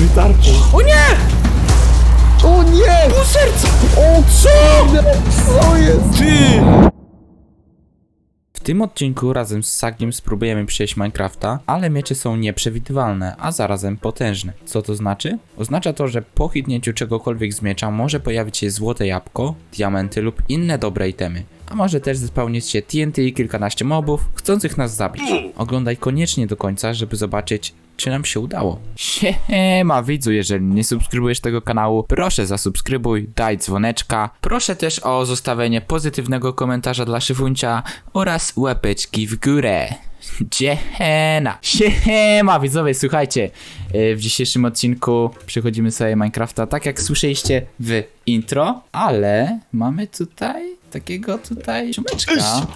mi tarczę. O nie! O nie! Pół serca! O co? Co jest? Ty! W tym odcinku razem z Sagiem spróbujemy przejść Minecrafta, ale miecze są nieprzewidywalne, a zarazem potężne. Co to znaczy? Oznacza to, że po hitnięciu czegokolwiek z miecza może pojawić się złote jabłko, diamenty lub inne dobre itemy. A może też spełnić się TNT i kilkanaście mobów, chcących nas zabić. Oglądaj koniecznie do końca, żeby zobaczyć, czy nam się udało. Siema widzu, jeżeli nie subskrybujesz tego kanału, proszę zasubskrybuj, daj dzwoneczka. Proszę też o zostawienie pozytywnego komentarza dla Szyfuncia oraz łapeczki w górę. Dziehena! Siema widzowie, słuchajcie, yy, w dzisiejszym odcinku przechodzimy sobie Minecrafta tak jak słyszeliście w intro, ale mamy tutaj takiego tutaj ziomeczka.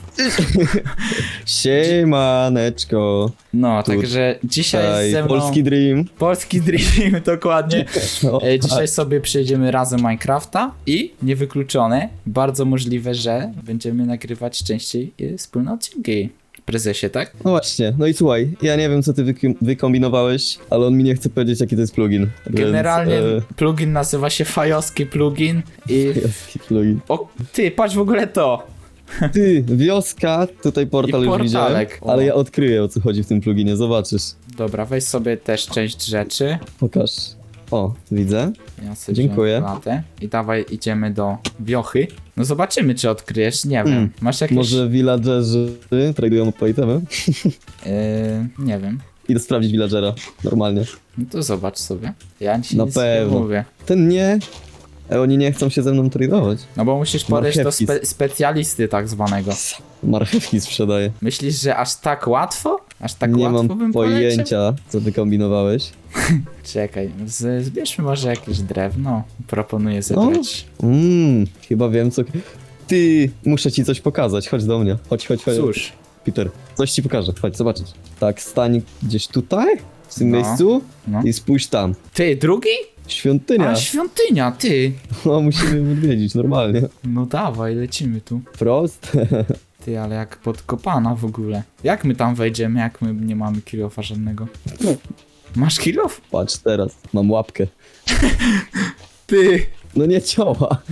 Siemaneczko. No, także dzisiaj Tutaj ze mną... Polski Dream. Polski Dream, dokładnie. No, E, Dzisiaj sobie przejdziemy razem Minecrafta i niewykluczone, bardzo możliwe, że będziemy nagrywać częściej e, wspólne odcinki. Prezesie, tak? No właśnie, no i słuchaj, ja nie wiem co ty wykombinowałeś, ale on mi nie chce powiedzieć jaki to jest plugin. Generalnie Więc, plugin nazywa się Fajowski plugin i... e, jaki plugin. O, ty, patrz w ogóle to! Ty, wioska, tutaj portal I już widziałem, o. ale ja odkryję o co chodzi w tym pluginie, zobaczysz. Dobra, weź sobie też część rzeczy. Pokaż. O, widzę. Ja sobie Dziękuję. wziąłem latę. I dawaj, idziemy do wiochy. No zobaczymy, czy odkryjesz, nie wiem. Hmm, Masz jakieś... Może villagerzy tradują po itemy? E, nie wiem. Idę sprawdzić villagera, normalnie. No to zobacz sobie. Ja ci Na nic pewno. nie mówię. Ten nie, e, oni nie chcą się ze mną tradować. No bo musisz podejść do Marchewki. spe specjalisty tak zwanego. Marchewki sprzedaje. Myślisz, że aż tak łatwo? Aż tak nie łatwo mam bym poleciał? pojęcia, co ty kombinowałeś. Czekaj, z, zbierzmy może jakieś drewno. Proponuję zebrać. Mmm, chyba wiem co... Ty, muszę ci coś pokazać, chodź do mnie. Chodź, chodź, chodź. Cóż, Peter, coś ci pokażę, chodź zobaczyć. Tak, stań gdzieś tutaj, w tym No, miejscu no. i spójrz tam. Ty, drugi? Świątynia. A, świątynia, ty. No, musimy odwiedzić, normalnie. No dawaj, lecimy tu. Prost. Ty, ale jak podkopana w ogóle. Jak my tam wejdziemy, jak my nie mamy kilofa żadnego? Masz kilof? Patrz teraz, mam łapkę. Ty. No nie ciała.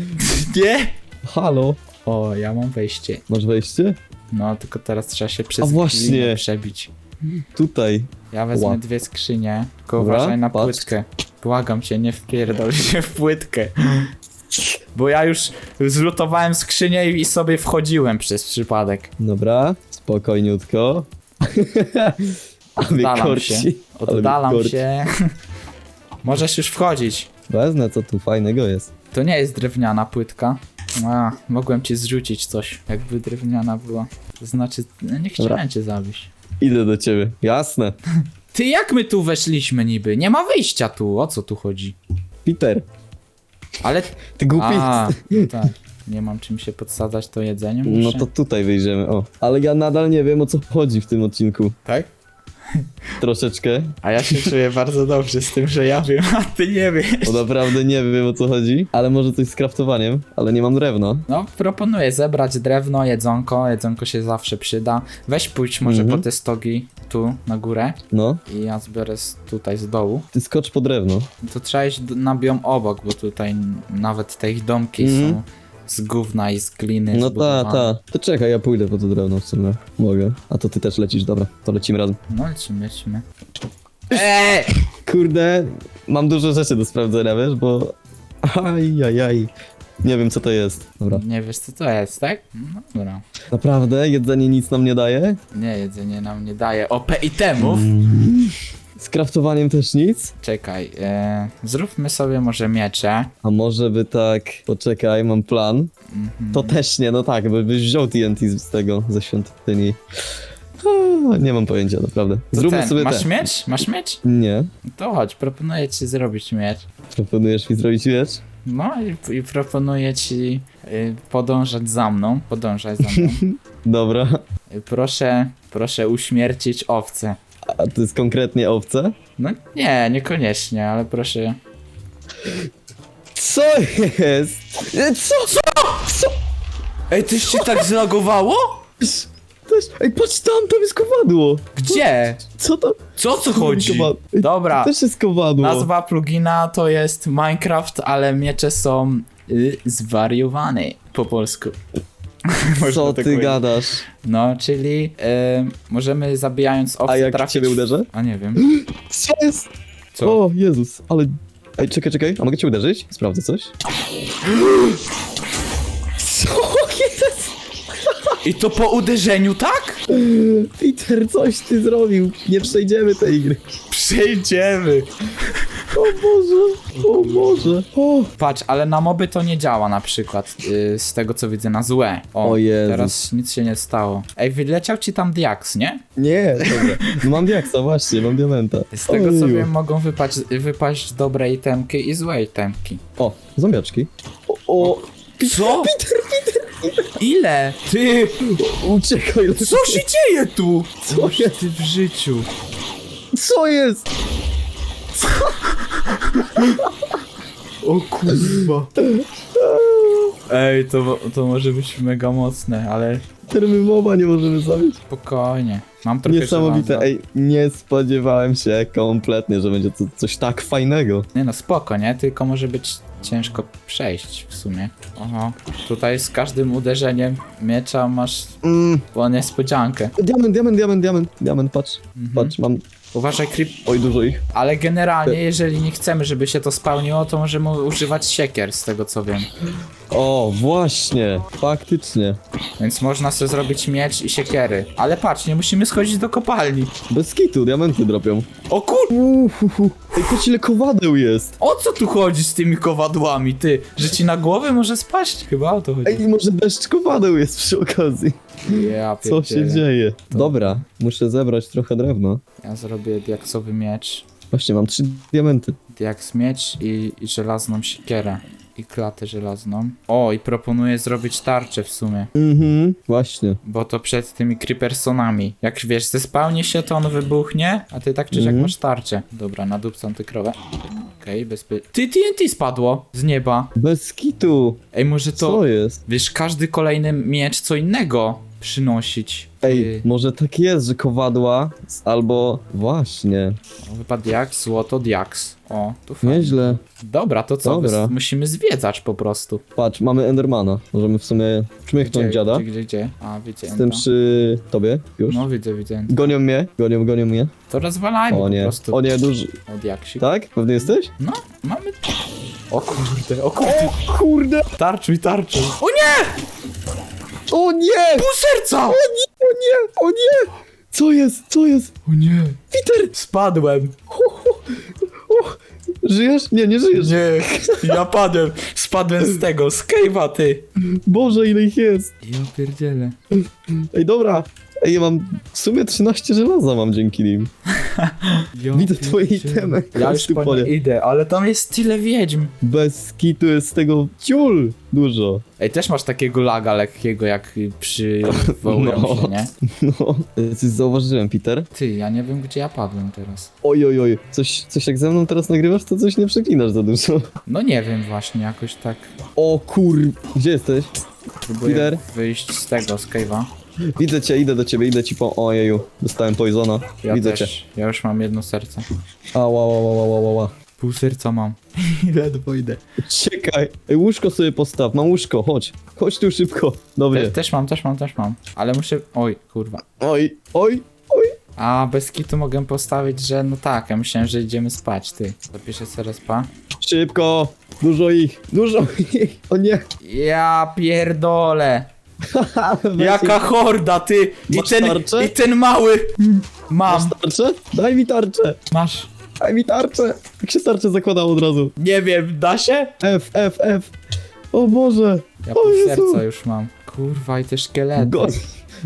Nie? Halo, O, ja mam wejście. masz wejście? No, tylko teraz trzeba się przez A właśnie. glinę przebić. Tutaj. Ja wezmę Ła. dwie skrzynie, tylko Dobra, uważaj na patrz. płytkę. Błagam cię, nie wpierdol się w płytkę. Bo ja już zlutowałem skrzynię i sobie wchodziłem przez przypadek. Dobra, spokojniutko. Oddalam się. Oddalam się. Możesz już wchodzić. Wezmę, co tu fajnego jest. To nie jest drewniana płytka. A, mogłem ci zrzucić coś, jakby drewniana była. To znaczy, no nie chciałem Dobra. cię zabić. Idę do ciebie. Jasne. Ty, jak my tu weszliśmy niby? Nie ma wyjścia tu, o co tu chodzi? Peter, Ale... ty głupi. A, tak. Nie mam czym się podsadzać to jedzenie, muszę. No to tutaj wyjdziemy, o. Ale ja nadal nie wiem o co chodzi w tym odcinku. Tak? Troszeczkę. A ja się czuję bardzo dobrze z tym, że ja wiem, a ty nie wiesz. Bo naprawdę nie wiem o co chodzi. Ale może coś z kraftowaniem, ale nie mam drewna. No, proponuję zebrać drewno, jedzonko, jedzonko się zawsze przyda. Weź pójdź może Mhm. po te stogi tu na górę No, i ja zbiorę z, tutaj z dołu. ty skocz po drewno. To trzeba iść d- na biom obok, bo tutaj nawet te ich domki Mhm. są z gówna i z gliny No ta, zbudowane. ta. To czekaj, ja pójdę po to drewno w sumie. Mogę. A to ty też lecisz, dobra. To lecimy razem. No lecimy, lecimy. Eee! Kurde, mam dużo rzeczy do sprawdzenia, wiesz, bo... Ajajaj. Nie wiem co to jest. Dobra. Nie wiesz co to jest, tak? No dobra. Naprawdę? Jedzenie nic nam nie daje? Nie, jedzenie nam nie daje OP itemów. Z kraftowaniem też nic? Czekaj, e, zróbmy sobie może miecze. A może by tak... Poczekaj, mam plan. Mhm. To też nie, no tak, by- byś wziął TNT z z tego, ze świątyni. A, nie mam pojęcia, naprawdę. To Zróbmy ten, sobie Masz te. miecz? Masz miecz? Nie. To chodź, proponuję ci zrobić miecz. Proponujesz mi zrobić wiesz? No i, i proponuję ci y, podążać za mną. Podążaj za mną. Dobra. Y, proszę, proszę uśmiercić owce. A to jest konkretnie owce? No nie, niekoniecznie, ale proszę. Co jest? E, Co? Co? Co? Ej, tyś się tak zlagowało? Też, ej, patrz tam, tam jest kowadło. Gdzie? Co to? Co co chodzi? Kowadło. Ej, Dobra, Też jest kowadło. nazwa plugina to jest Minecraft, ale miecze są y, zwariowane po polsku. Można Co tak ty powiedzieć. gadasz? No, czyli y, możemy zabijając owce A jak trafić... ciebie uderzę? A nie wiem. Co jest? Co? O, Jezus, ale... Ej, czekaj, czekaj, a mogę cię uderzyć? Sprawdzę coś. I to po uderzeniu, tak? Peter, coś ty zrobił. Nie przejdziemy tej gry. Przejdziemy. O Boże, o Boże. O, Patrz, ale na moby to nie działa na przykład, y, z tego co widzę, na złe. O, O Jezus. teraz nic się nie stało. Ej, wyleciał ci tam diaks, nie? nie, dobra. No mam diaksa, właśnie, mam diamenta. Z tego co Ojeju. wiem, mogą wypaść, wypaść dobre itemki i złe itemki. O, zombiaczki. O, o Co? Ile? Ty! uciekaj. Co się dzieje tu? Co jest? Ty w życiu. Co jest? O kurwa. Ej, to, to może być mega mocne, ale Termimowa nie możemy zabić. spokojnie. Mam trochę Niesamowite, żelaza. ej, nie spodziewałem się kompletnie, że będzie to coś tak fajnego. Nie no, spoko, nie? Tylko może być ciężko przejść w sumie. Oho, tutaj z każdym uderzeniem miecza masz Mm, niespodziankę. diament, diament, diament, diament, diament, patrz, patrz, mam, Uważaj, creep. oj, dużo ich. Ale generalnie, jeżeli nie chcemy, żeby się to spełniło, to możemy używać siekier, z tego co wiem. O, właśnie, faktycznie. Więc można sobie zrobić miecz i siekiery. Ale patrz, nie musimy schodzić do kopalni. Bez kitu, diamenty dropią. O kur... Uhuhu. Ej, patrz ile kowadeł jest. O co tu chodzi z tymi kowadłami, ty? Że ci na głowę może spaść? Chyba o to chodzi. Ej, może deszcz kowadeł jest przy okazji. Ja Co się pierdzielę. dzieje? Dobra, muszę zebrać trochę drewna. Ja zrobię diaksowy miecz. Właśnie, mam trzy diamenty. Diaks miecz i, i żelazną siekierę. I klatę żelazną. O, i proponuję zrobić tarczę w sumie. Mhm, właśnie. Bo to przed tymi creepersonami. Jak wiesz, zespałnie się, to on wybuchnie, a ty tak czy siak Mhm. masz tarczę. Dobra, nadupcam tę krowę. Okej, bezpie... Ty TNT spadło z nieba. Bez kitu. Ej, może to... Co jest? Wiesz, każdy kolejny miecz co innego przynosić. Ej, Ty- może tak jest, że kowadła z- albo... Właśnie. O, wypadł diaks, złoto, diaks. O, tu fajnie. Nieźle. Dobra, to co? Dobra. Wys- Musimy zwiedzać po prostu. Patrz, mamy Endermana. Możemy w sumie czmychnąć dziada. Gdzie, gdzie, gdzie? A, widzę. Jestem przy tobie już. No, widzę, widzę. Gonią mnie, gonią, gonią mnie. To rozwalajmy O po nie, prostu. o nie, duży. Od jaksik. Tak? Pewny jesteś? No, mamy... O kurde, o kurde. Kurde! Tarczuj, tarczuj. O nie! O nie! Pół serca! O nie! O nie! O nie! Co jest? Co jest? O nie. Peter! Spadłem. O. Żyjesz? Nie, nie żyjesz. Nie, ja padłem. Spadłem z tego, z cave'a, ty. Boże, ile ich jest. Ja pierdzielę. Ej, dobra. Ej, ja mam w sumie 13 żelaza mam dzięki nim. Ja Widzę twoje pierdzielę. itemy. Ja już po nie idę, ale tam jest tyle wiedźm. Bez kitu jest z tego ciul dużo. Ej, też masz takiego laga lekkiego, jak przy wołyją No. się, nie? No. Coś zauważyłem, Peter. Ty, ja nie wiem, gdzie ja padłem teraz. Oj, oj, oj. Coś, coś jak ze mną teraz nagrywasz, to coś nie przeklinasz za dużo. No nie wiem właśnie, jakoś tak O kur... Gdzie jesteś? próbuję Peter? wyjść z tego, z cave'a. Widzę cię, idę do ciebie, idę ci po... Ojeju, dostałem poisona. Ja Widzę też. cię. Ja już mam jedno serce. Ała, ała, ała, ała, ała. Pół serca mam. Ledwo idę. Czekaj. Ej, łóżko sobie postaw, mam łóżko, chodź. Chodź tu szybko. Dobrze. też mam, też mam, też mam. Ale muszę... Oj, kurwa. Oj, oj, oj. A, bez kitu mogę postawić, że no tak, ja myślałem, że idziemy spać, ty. Zapiszę sobie respa. Szybko. Dużo ich, dużo ich. O nie. Ja pierdolę. Jaka horda, ty! I Masz ten, tarczę? i ten mały! Mam, Masz tarczę? Daj mi tarczę. masz. Daj mi tarczę. Jak się tarczę zakładał od razu? Nie wiem, da się? F, F, F. O Boże. Ja O pół Jezu. serca już mam. Kurwa, i te szkielety. Goni,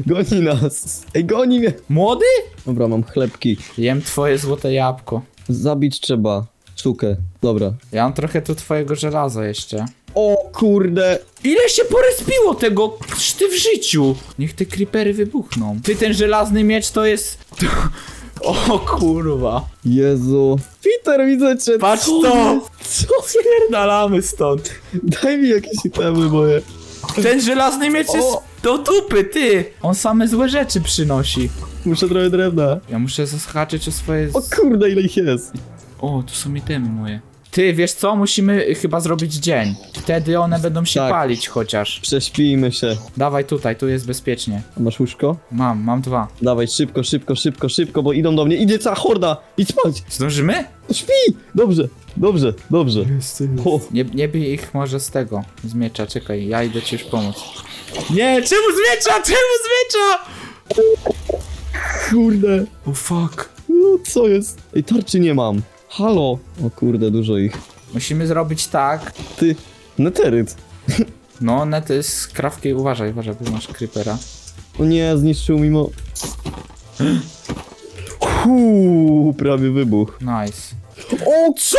goni nas. Ej, goni mnie. Młody? Dobra, mam chlebki. Jem twoje złote jabłko. Zabić trzeba. Sztukę. Dobra. Ja mam trochę tu twojego żelaza jeszcze. O kurde. Ile się porespiło tego ty w życiu? Niech te creepery wybuchną. Ty, ten żelazny miecz to jest... O kurwa. Jezu. Peter, widzę cię. Patrz Co to! jest? Co? Spierdalamy stąd. Daj mi jakieś itemy moje. Ten żelazny miecz jest O! do dupy, ty! On same złe rzeczy przynosi. Muszę trochę drewna. Ja muszę zahaczyć o swoje... O kurde, ile ich jest. O, tu są itemy moje. Ty, wiesz co? Musimy chyba zrobić dzień. Wtedy one będą się Tak. palić chociaż. Prześpijmy się. Dawaj tutaj, tu jest bezpiecznie. A Masz łóżko? Mam, mam dwa. Dawaj, szybko, szybko, szybko, szybko, bo idą do mnie. Idzie cała horda! Idź spać! Zdążymy? Śpi! Dobrze, dobrze, dobrze. O, Nie, nie bij ich może z tego, z miecza, czekaj, ja idę ci już pomóc. Nie, czemu z miecza, czemu z miecza? kurde. O fuck. No, co jest? Ej, tarczy nie mam. Halo. O kurde, dużo ich. Musimy zrobić tak. Ty, neteryt. No, net jest krawki, uważaj, uważaj, bo masz creepera. O nie, zniszczył mimo... Huu, prawie wybuch. Nice. O co?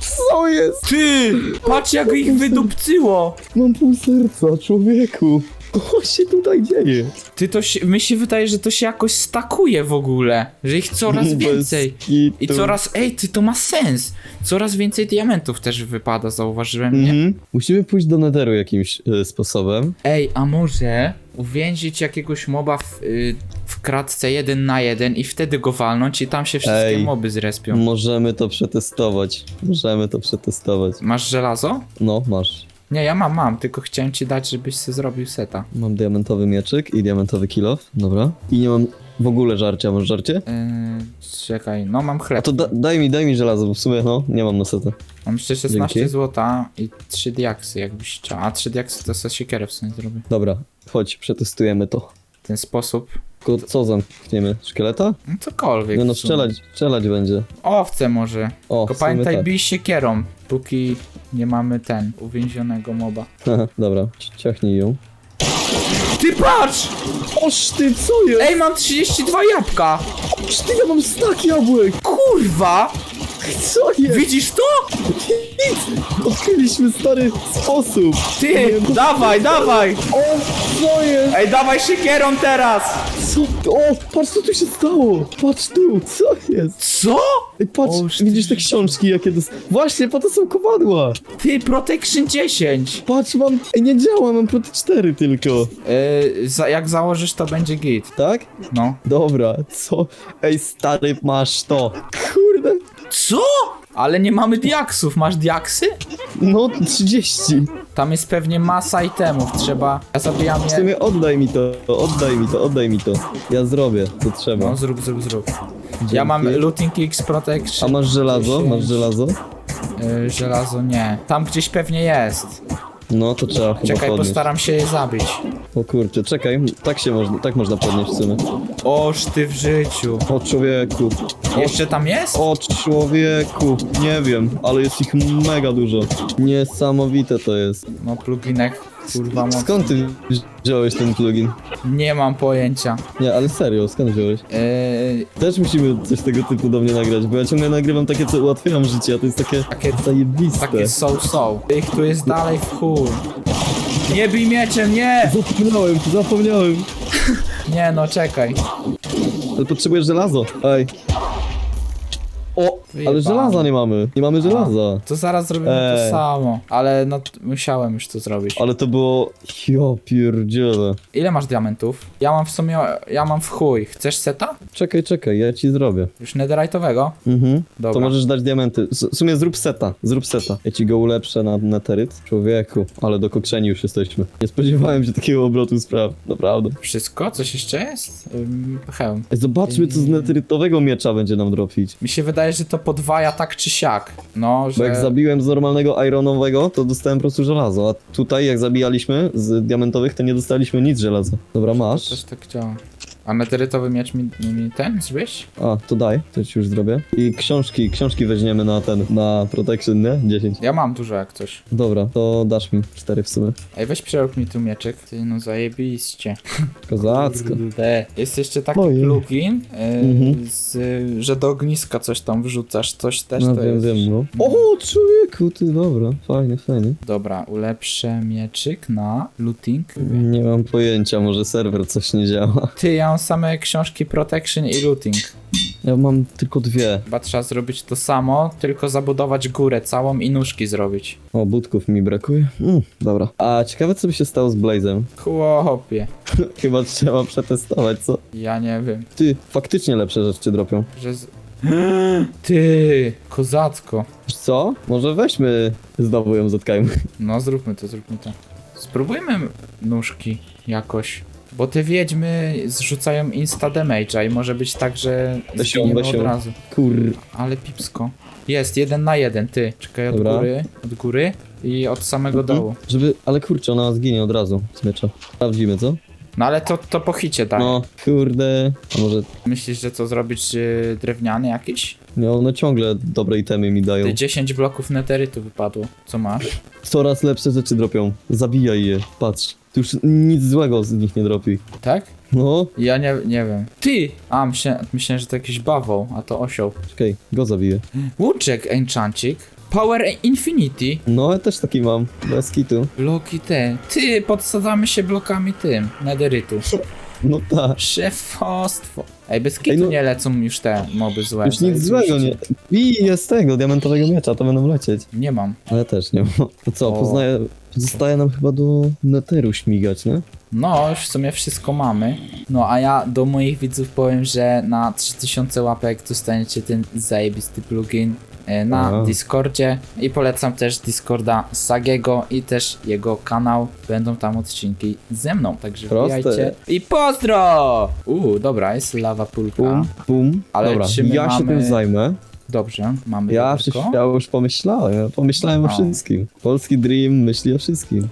Co jest? Ty! Patrz jak ich wydupcyło! Mam pół serca, człowieku. Co się tutaj dzieje? Ty to się, mi się wydaje, że to się jakoś stakuje w ogóle. Że ich coraz więcej. I coraz, ej, ty to ma sens. Coraz więcej diamentów też wypada, zauważyłem, nie? Mhm. Musimy pójść do netheru jakimś e, sposobem. Ej, a może uwięzić jakiegoś moba w, y, w kratce jeden na jeden i wtedy go walnąć i tam się wszystkie Ej. moby zrespią. Możemy to przetestować. Możemy to przetestować. Masz żelazo? No, masz. Nie, ja mam, mam, tylko chciałem ci dać, żebyś sobie zrobił seta. Mam diamentowy mieczyk i diamentowy kilof. Dobra. I nie mam w ogóle żarcia. Masz żarcie? Yy, czekaj, no mam A chleb. to da, daj mi, daj mi żelazo, bo w sumie, no, nie mam na setę. Mam jeszcze 16 Dzięki. złota i 3 diaksy, jakbyś chciał. A 3 diaksy to sobie siekierę w sumie zrobię. Dobra, chodź, przetestujemy to. W ten sposób. Tylko co zamkniemy? Szkieleta? No cokolwiek. No, w sumie. strzelać, strzelać będzie. Owce może. O, Tylko w sumie pamiętaj, tak. bij siekierą, póki nie mamy ten, uwięzionego moba. Dobra, ci- ciachnij ją. Ty patrz! Oż ty, co jest? Ej, mam 32 jabłka! Oż ty, ja mam stak jabłek! Kurwa! Co jest? Widzisz to? Nic! Odkryliśmy stary sposób! Ty, Nie, dawaj, dawaj! O, co jest? Ej, dawaj siekierą teraz! Co? O, patrz co tu się stało! Patrz tu, co jest? Co? Ej, patrz, O, widzisz te książki jakie dos... Właśnie, po to są kowadła! Ty, Protection 10! Patrz, mam... Ej, nie działa, mam proty 4 tylko. Yy, za, jak założysz, to będzie git. Tak? No. Dobra, co? Ej, stary, masz to. Kurde. Co? Ale nie mamy diaksów. Masz diaksy? No, 30. Tam jest pewnie masa itemów. Trzeba... Ja zabijam W je... sumie oddaj mi to, oddaj mi to, oddaj mi to. Ja zrobię, co trzeba. No, zrób, zrób, zrób. Dzięki. Ja mam Looting X Protection. A masz żelazo? Masz żelazo? Yy, żelazo nie. Tam gdzieś pewnie jest. No, to trzeba chyba Czekaj, podnieść. postaram się je zabić. O kurczę, czekaj, tak się można, tak można podnieść w sumie. Oż ty w życiu. O człowieku. Jeszcze tam jest? O człowieku. Nie wiem, ale jest ich mega dużo. Niesamowite to jest. No, pluginek. Kurwa, moc. Skąd ty wziąłeś ten plugin? Nie mam pojęcia. Nie, ale serio, skąd wziąłeś? Yy, Też musimy coś tego typu do mnie nagrać, bo ja ciągle nagrywam takie, co ułatwiają życie, a to jest takie Takie- zajebiste. takie so-so. Ich tu jest dalej w chuj. Nie bij mieczem, nie! Zapomniałem, zapomniałem. Nie no, czekaj. Ale potrzebujesz żelazo. Ej. O, ale Wyjebane. żelaza nie mamy. Nie mamy żelaza. To zaraz zrobimy to Ej. samo. Ale no, t- musiałem już to zrobić. Ale to było... Jo, pierdziele. Ile masz diamentów? Ja mam w sumie, ja mam w chuj. Chcesz seta? Czekaj, czekaj, ja ci zrobię. Już netherite'owego? Mhm. Dobra. To możesz dać diamenty. S- W sumie zrób seta, zrób seta. Ja ci go ulepszę na neteryt. Człowieku, ale dokokszeni już jesteśmy. Nie spodziewałem się takiego obrotu spraw. Naprawdę. Wszystko? Coś jeszcze jest? Ym, hełm. Ej, zobaczmy, co z neterytowego miecza będzie nam dropić. Mi się wydaje, że to podwaja tak czy siak. No, że... Bo jak zabiłem z normalnego ironowego, to dostałem po prostu żelazo, a tutaj jak zabijaliśmy z diamentowych, to nie dostaliśmy nic żelaza. Dobra, masz. Coś tak działa. A meteorytowy miecz mi, mi ten zrobisz? A, to daj, to ci już zrobię. I książki, książki weźmiemy na ten, na protection, nie? 10. Ja mam dużo jak coś. Dobra, to dasz mi 4 w sumie. Ej, weź przerób mi tu mieczyk. Ty, no zajebiście. Kozacko. Kurde. Jest jeszcze taki Ojej. plugin, yy, Mhm. z, że do ogniska coś tam wrzucasz, coś też No to wiem, jest. wiem, no. O, człowieku, ty, dobra, fajnie, fajnie. Dobra, ulepszę mieczyk na looting. Nie mam pojęcia, może serwer coś nie działa. Ty, ja mam same książki Protection i Looting. Ja mam tylko dwie. Chyba trzeba zrobić to samo, tylko zabudować górę całą i nóżki zrobić. O, budków mi brakuje. Mm, dobra. A ciekawe co by się stało z Blazem. Chłopie, Chyba trzeba przetestować, co? ja nie wiem, Ty, faktycznie lepsze rzeczy dropią. że z... Ty, kozacko. Wiesz co? Może weźmy znowu ją zatkajmy. No zróbmy to, zróbmy to. Spróbujmy nóżki jakoś. Bo te wiedźmy zrzucają insta damage'a i może być tak, że zginiemy od razu. Kur... Ale pipsko. Jest, jeden na jeden, ty. Czekaj od Dobra. góry, od góry i od samego Mhm. dołu. Żeby... Ale kurczę, ona zginie od razu z miecza. Sprawdzimy, co? No ale to, to po hicie tak. No, kurde. A może... Myślisz, że co zrobić yy, drewniany jakiś? No, one ciągle dobre itemy mi dają. Ty 10 bloków neterytu wypadło. Co masz? Coraz lepsze rzeczy dropią. Zabijaj je. Patrz. Tu już nic złego z nich nie dropi. Tak? No, Ja nie, nie wiem. Ty! A, myślę, myślałem, że to jakiś bawoł, a to osioł. czekaj, go zabiję. Łuczek enchantik. Power Infinity. No, ja też taki mam. Bez kitu. Bloki te. Ty, podsadzamy się blokami tym, nederytu. No tak. Szefostwo. Ej, bez kitu Ej, no- nie lecą już te moby złe. Już nic złego nie... I jest tego, diamentowego miecza, to będą lecieć. Nie mam. Ale też nie ma. To co, O. poznaję... Zostaje nam chyba do neteru śmigać, nie? No, już w sumie wszystko mamy. No, a ja do moich widzów powiem, że na 3000 łapek dostaniecie ten zajebisty plugin na Aha. Discordzie i polecam też Discorda Sagiego i też jego kanał. Będą tam odcinki ze mną, także Proste. wbijajcie. I pozdro! Uuu, dobra, jest lawa pulka. Bum, bum. Ale Dobra, czy my ja się mamy- tym zajmę. Dobrze, mamy Ja, jabłko. ja już pomyślałem, ja pomyślałem o No. wszystkim. Polski Dream myśli o wszystkim.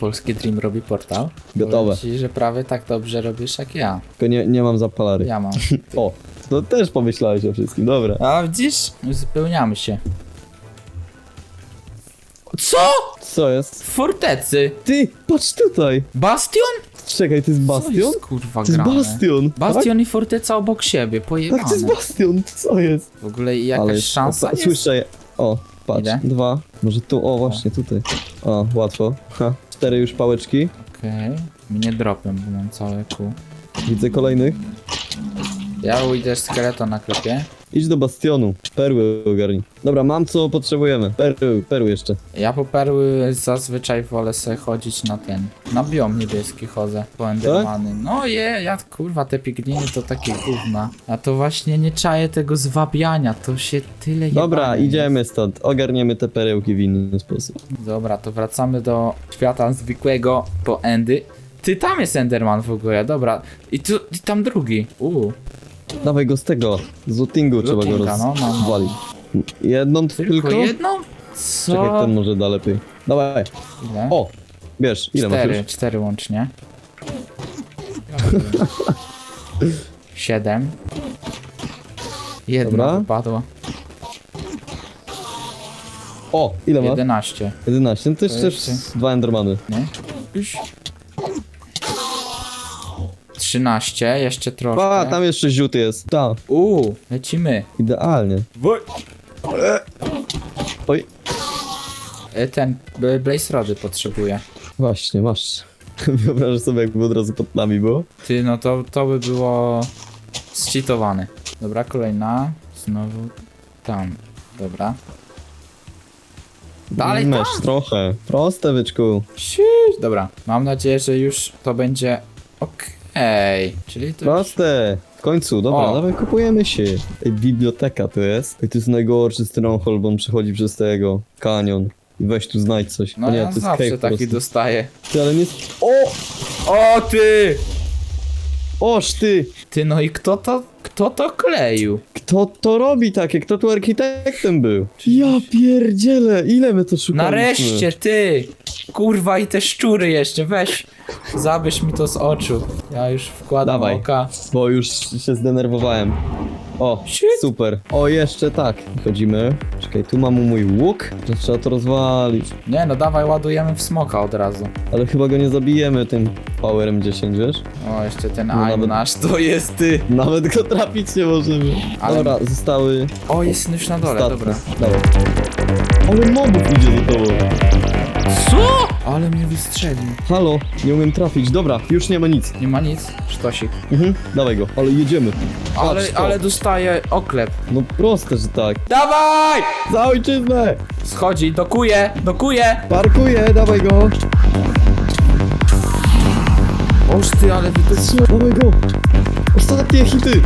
Polski Dream robi portal. Gotowe. Powiem Ci, że prawie tak dobrze robisz jak ja. Tylko nie, nie mam zapalary. Ja mam. O, no też pomyślałeś o wszystkim, dobra. A widzisz? Uzupełniamy się. Co? Co jest? W fortecy? Ty, patrz tutaj! Bastion? Czekaj, to jest Co Bastion? jest, kurwa To jest grane? Bastion! Bastion i forteca obok siebie, Tak? pojebane. tak, to jest Bastion, co jest? W ogóle jakaś jest- szansa jest? Słyszę je. O, patrz, Ile? dwa. Może tu, o właśnie, tutaj. O, łatwo. Ha, cztery już pałeczki. Okej. Mnie dropią, bo mam całe kół. Widzę kolejnych. Ja idę szkieleta na klepie. Idź do Bastionu. Perły ogarnij. Dobra, mam co potrzebujemy. Perły, perły jeszcze. Ja po perły zazwyczaj wolę sobie chodzić na ten. Na biom niebieski chodzę. Po Endermany. No je, ja kurwa te pigliny to takie gówna. A to właśnie nie czaję tego zwabiania. To się tyle Dobra, jebane idziemy stąd. Ogarniemy te perełki w inny sposób. jest. Dobra, to wracamy do świata zwykłego po Endy. Ty tam jest Enderman w ogóle, dobra. I tu, i tam drugi. Uuu. Dawaj go z tego, z lootingu trzeba go no, no, no. rozwalić. Jedną tylko? Tylko jedną? Co? Czekaj, ten może da lepiej. Dawaj. Ile? O! Bierz, ile masz cztery, już? cztery łącznie. Siedem. Jedna Dobra. wypadła. O, ile masz? Jedenaście. 11. No to jeszcze Jeszcze. dwa Endermany. Nie? 13, jeszcze trochę A, tam jeszcze ziut jest. Tam. Uuu, lecimy. Idealnie. Woj. Oj, e, Ten e, Blaze Rody potrzebuje. właśnie, masz. Wyobrażasz sobie, jakby od razu pod nami było? Ty, no to, to by było zcheatowane. Dobra, kolejna. Znowu tam. Dobra. Dalej tam. Masz trochę. Proste, wyczku. Dobra, mam nadzieję, że już to będzie ok okej. Czyli to. Proste. W końcu, dobra, O. dawaj kupujemy się. Ej, biblioteka to jest. Ej, to jest najgorszy stronghold, bo on przechodzi przez tego kanion. I weź tu znajdź coś. No A nie, ja to jest zawsze po taki prostu. dostaję. Ty, ale nie... O! O ty! Oż ty! Ty, no i kto to, kto to kleił? Kto to robi takie? Kto tu architektem był? Ja pierdzielę, ile my to szukaliśmy? Nareszcie, ty! Kurwa i te szczury jeszcze, weź. Zabierz mi to z oczu. Ja już wkładam Dawaj. oka. Bo już się zdenerwowałem. O, Shit. super. O, jeszcze tak. Wchodzimy. Czekaj, tu mam mój łuk, że trzeba to rozwalić. Nie no, dawaj, ładujemy w smoka od razu. Ale chyba go nie zabijemy tym Powerem 10, wiesz? O, jeszcze ten No, aim nawet- nasz, to jest ty. Nawet go trafić nie możemy. Ale- Dobra, zostały O, jest już na dole, ostatnie. dobra. Dawaj. Ale mobów idzie za tobą. Co? Ale mnie wystrzelił. Halo, nie umiem trafić. Dobra, już nie ma nic. Nie ma nic, sztosik. Mhm, dawaj go, ale jedziemy. Ale, Patrz to. ale dostaje oklep. No proste, że tak. Dawaj! Za ojczyznę! Schodzi, dokuje, dokuje! Parkuję, dawaj go! Oż ty, ale wy to... Dawaj go! Ostatnie hity!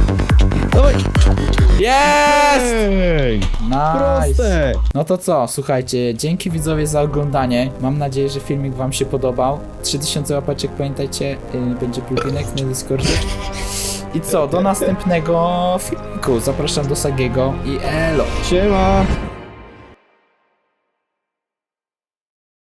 Dawaj! Jest! Ej! Nice! Proste! No to co, słuchajcie, dzięki widzowie za oglądanie. Mam nadzieję, że filmik wam się podobał. 3000 łapeczek, pamiętajcie, yy, będzie pluginek na Discordzie. I co, do następnego filmiku. Zapraszam do Sagiego i elo. Siema!